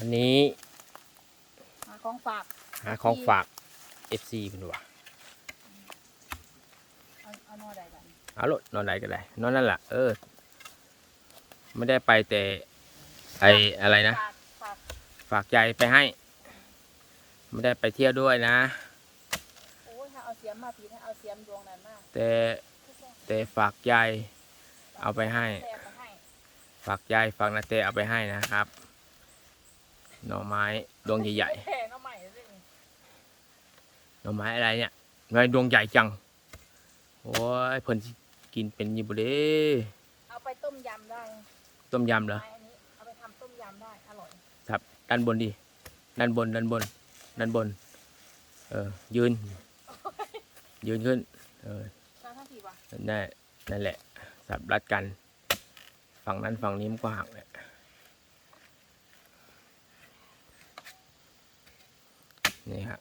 วันนี้หาของฝากหาของฝาก FC เป็นว่ะเอาเอาหนอใดกันเอาโลดนอนไหนก็ได้ นอนนั่นแหละเออ ไม่ได้ไปแต่ไออะไรนะ ฝากฝากฝากใจไปให้ ไม่ได้ไปเที่ยวด้วยนะ โอ้ยถ้าเอาเสียมมาพีถ้าเอาเสียมดวงนั้นมาแต่แต่ฝากใจเอาไปให้ แซ่ไปให้ ฝากใจฝากนาเตเอาไปให้นะครับ หน่อไม้ดวงใหญ่แผ่มาใหม่สิๆหน่อไม้อะไรเนี่ยหน่อไม้ดวงใหญ่จัง โอ้ยเพิ่นสิกินเป็นอยิบุเด้เอาไปต้มยำได้ต้มยำเหรอไม้อันนี้ เอาไปทำต้มยำได้อร่อยครับด้านบนดิด้านบนด้านบนด้านบน เออ ยืน ยืนขึ้น เออแล้วถ้าทีวะนั่นนั่นแหละสับรัดกัน ฝั่งนั้นฝั่งนี้มันก็หักแหละ นี่ฮะ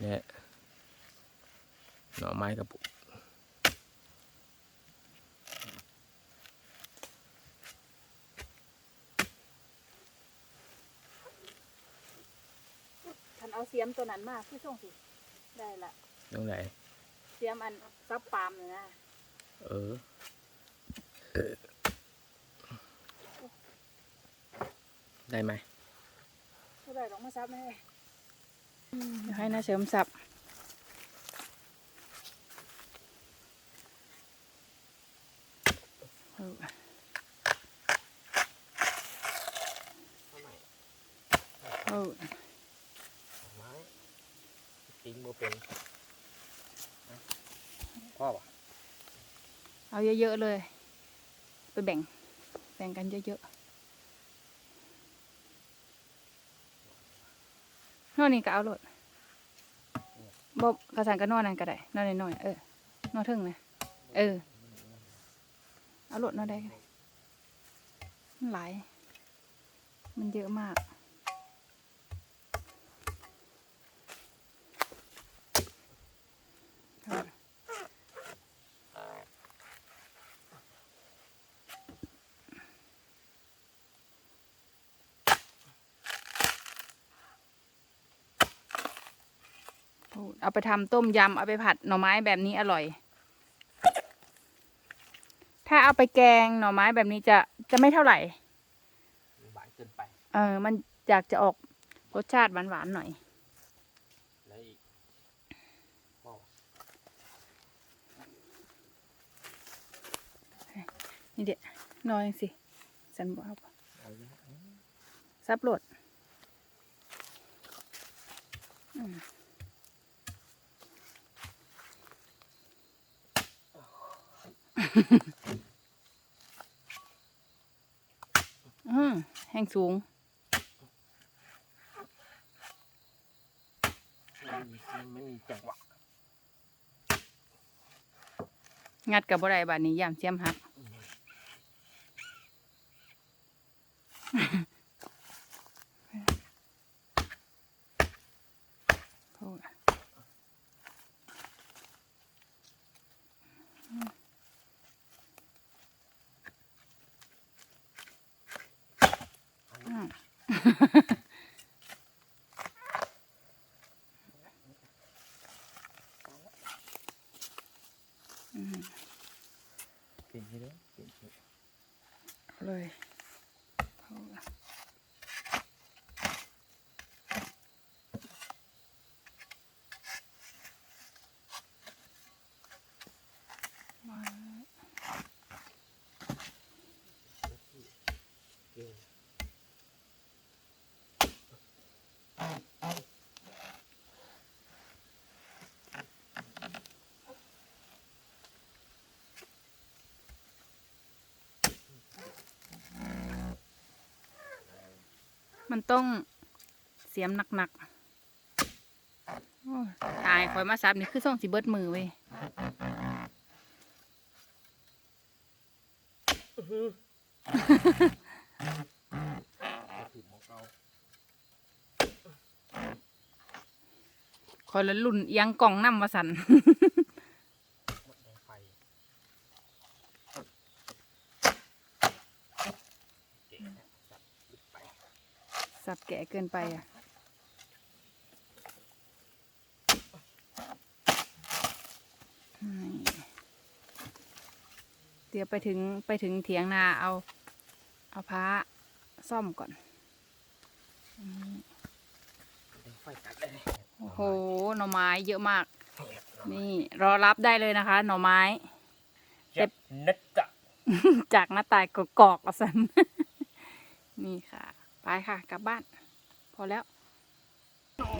เนี่ยหน่อไม้กระปุกท่านเอาเสียมตัวนั้นมาคือช่วงสิ ได้ละตรงไหนเสียมอันซับปาล์มเนี่ยนะ เออได้ไหมเท่าไหร่ลองมาซับให้ เดี๋ยวให้น้าเสริมสับเออไม้ติ้งโมเป็นพ่อปะเอาเยอะๆเลย ไปแบ่ง แบ่งกันเยอะๆ นอนนี่ก็เอาโลดบ่กระสันก็นอนนั่นก็ได้นอนน้อยๆเออนอนถึงนะเออ เอาโลดนอนได้ไหลาย มันเยอะมาก เอาไปทำต้มยำเอาไปผัดหน่อไม้แบบนี้อร่อย ถ้าเอาไปแกงหน่อไม้แบบนี้จะจะไม่เท่าไหร่หวานเกินไป เออ มันอยากจะออกรสชาติหวานๆหน่อยแล้วอีกพ่อปะนี่เดี๋ยวน้อยสิ สันบอกเอาเอาอีกแล้วซับโหลดอืม อืมแห้งสูงมันมีมันไม่มีจังหวะงัดกับบ่ได้บาดนี้ยามเสียมหักโอ้ยอื เปลี่ยนให้ด้วยเปลี่ยนให้เลยเอาละ มันต้องเสียมหนักๆตายคอยมาซับนี่คือส่องสิเบิดมือเว้ยคอยละลุ่นเอียงกล่องน้ำมาสัน หมดแดงไฟเก๋นะจับลึกไป สับ แก่เกินไปอะนี่เดี๋ยวไปถึงไปถึงเถียงนาเอา เอาพ้าซ่อมก่อนอืมไฟตัดเลยโอ้โห หน่อไม้เยอะมาก นี่รอรับได้เลยนะคะ หน่อไม้เจ็บนัดจะจากหน้าตายกกอกๆเอาสันนี่ค่ะ ไปค่ะกลับบ้าน พอแล้ว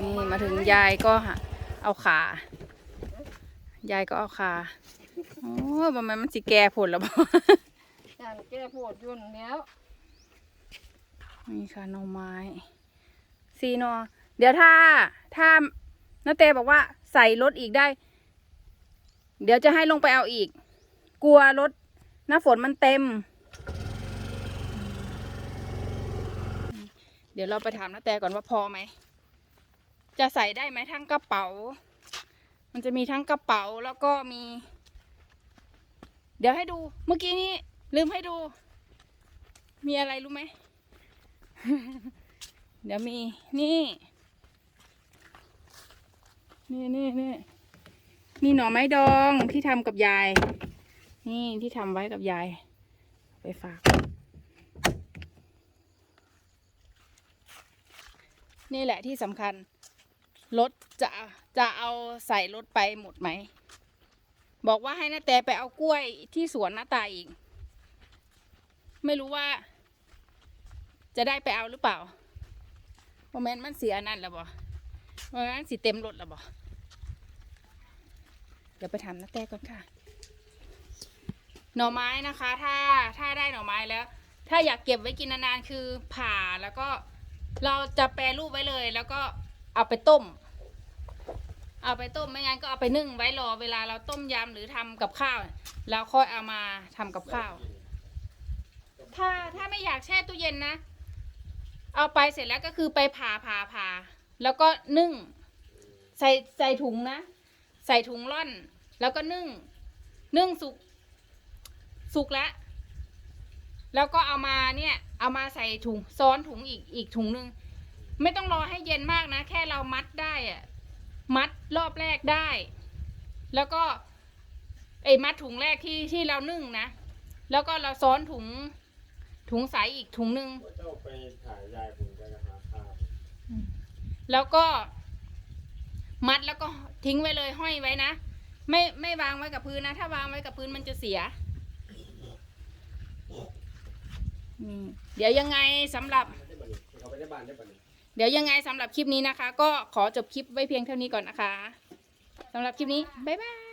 นี่มาถึงยายก็หาเอาขายายก็เอาขาโอ้ยบอมันมันสิแก่ผลแล้วบ่ย่านแก้ปวดอยุ่นแล้วนี่ค่ะหน่อไม้ซีหนอเดี๋ยวถ้าถ้านาเตบอกว่าใส่รถอีกได้ เดี๋ยวจะให้ลงไปเอาอีก กลัวรถหน้าฝนมันเต็ม เดี๋ยวเราไปถามนาแต่ก่อนว่าพอไหม จะใส่ได้ไหมทั้งกระเป๋า มันจะมีทั้งกระเป๋าแล้วก็มี เดี๋ยวให้ดู เมื่อกี้นี้ลืมให้ดู มีอะไรรู้ไหม เดี๋ยวมีนี่ นี่นี่นี่นี่หน่อไม้ดองที่ทำกับยาย นี่ที่ทำไว้กับยาย ไปฝาก นี่แหละที่สำคัญ รถจะจะเอาใส่รถไปหมดไหม บอกว่าให้นาแต่ไปเอากล้วยที่สวนหน้าตาอีก ไม่รู้ว่า จะได้ไปเอาหรือเปล่าโมเมนต์มันเสียนั่นแล้วบ่โมเมนต์มันสีเต็มรถแล้วบ่เดี๋ยวไปถามนาแต่ก่อนค่ะ หน่อไม้นะคะ ถ้าถ้าได้หน่อไม้แล้ว ถ้าอยากเก็บไว้กินนานๆคือผ่าแล้วก็ เราจะแปรรูปไว้เลย แล้วก็เอาไปต้ม เอาไปต้มไม่งั้นก็เอาไปนึ่งไว้รอเวลาเราต้มยำหรือทำกับข้าวแล้วค่อยเอามาทำกับข้าว ถ้าถ้าไม่อยากแช่ตู้เย็นนะ เอาไปเสร็จแล้วก็คือไปผ่าผ่าผ่าแล้วก็นึ่ง ใส่ใส่ถุงนะ ใส่ถุงร่อน แล้วก็นึ่ง นึ่งสุกสุกแล้ว แล้วก็เอามาเนี่ย เอามาใส่ถุงซ้อนถุงอีกอีกถุงหนึ่งไม่ต้องรอให้เย็นมากนะ แค่เรามัดได้อะมัดรอบแรกได้ แล้วก็ไอ้มัดถุงแรกที่ที่เรานึ่งนะ แล้วก็เราซ้อนถุงถุงใสอีกถุงหนึ่งเจ้าไปถ่ายยายผมจะหาข้าวแล้วก็มัดแล้วก็ทิ้งไว้เลยห้อยไว้นะ ไม่ไม่วางไว้กับพื้นนะ ถ้าวางไว้กับพื้นมันจะเสีย อืมเดี๋ยวยังไงสำหรับ เขาไปได้บ้านได้บันนี้เดี๋ยวยังไงสำหรับคลิปนี้นะคะ ก็ขอจบคลิปไว้เพียงเท่านี้ก่อนนะคะสำหรับคลิปนี้ บ๊ายบาย